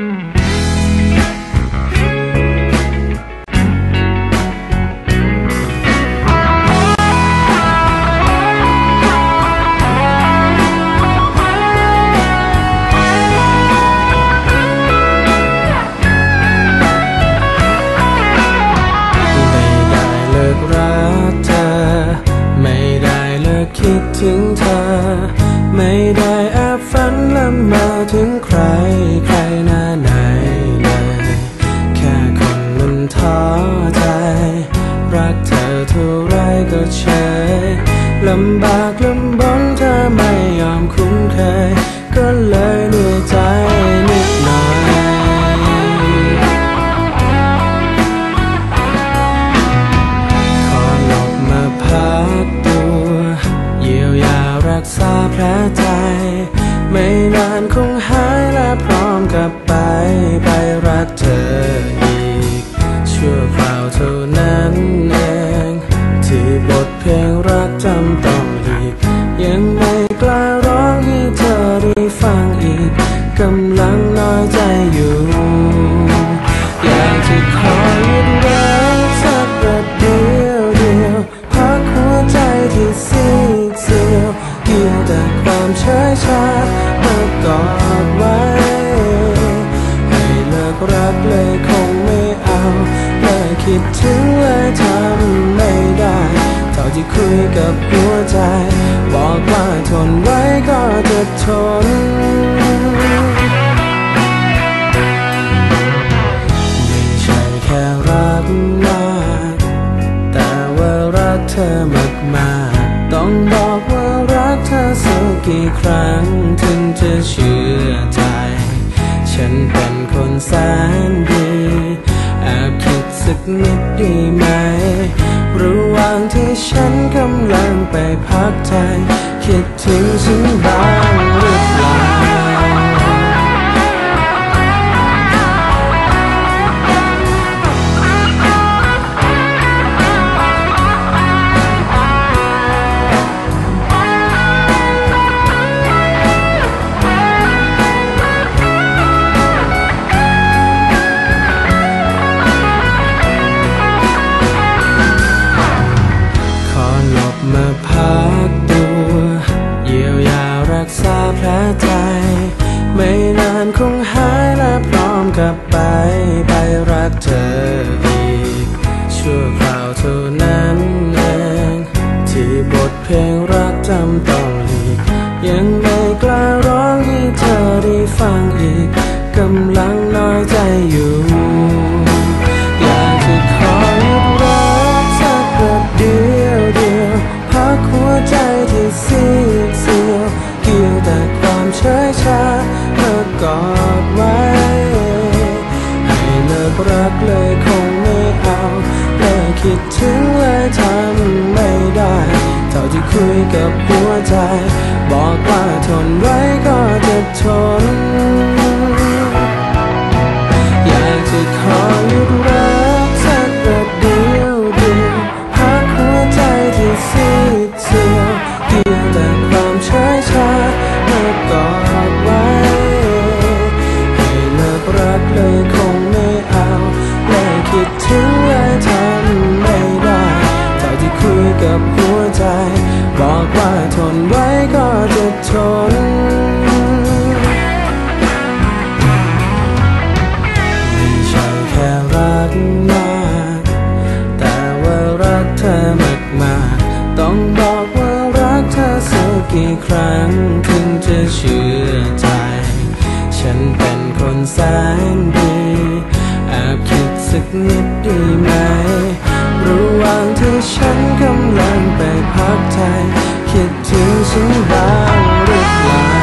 คิ ก็เฉยลำบากลำบนเธอไม่ยอมคุ้นเคย ก็เลยเหนื่อยใจนิดหน่อยขอหลบมาพักตัว เยียวยารักษาแผลใจ ไม่นานคงหาย แต่ความเฉยชามากอดไว้ ให้เลิกรักเลยคงไม่เอาเลิกคิดถึงเลยทำไม่ได้ เท่าที่คุยกับหัวใจ บอกว่าทนไว้ก็จะทน กี่ครั้งถึงจะเชื่อใจ ฉันเป็นคนแสนดีแอบคิดสักนิดดีไหม ระหว่างที่ฉันกำลังไปพักใจ คิดถึงฉันบ้างหรือ ใจ ไม่นานคงหายและพร้อมกลับไป ไปรักเธออีก ชั่วคราวเท่านั้นเองที่บทเพลงรักจำต้องหลีกยังไม่กล้าร้องให้เธอได้ฟังอีก กำลังน้อยใจอยู่อยากจะขอหยุดรักสักประเดียวเดียวพักหัวใจที่ซีดเสียวเกี่ยวแต่ เฉยชาเธอกอดไว้ ให้เลิกรักเลยคงไม่เอาเลิกคิดถึงเลยทำไม่ได้ เท่าที่คุยกับหัวใจ บอกว่าทนไว้ก็จะทน อยากจะขอหยุดรักสักประเดียวเดียวพักหัวใจที่ซีดเสียวเกี่ยวแต่ความเฉยชา คิดถึงเลยทำไม่ได้เท่าที่คุยกับหัวใจ บอกว่าทนไว้ก็จะทน ไม่ใช่แค่รักมากแต่ว่ารักเธอมากมากต้องบอกว่ารักเธอสักกี่ครั้งถึงจะเชื่อใจ ฉันเป็นคนแสนดีแอบคิด สักนิดดีไหม ระหว่างที่ฉันกำลังไปพักใจ คิดถึงฉันบ้างหรือเปล่า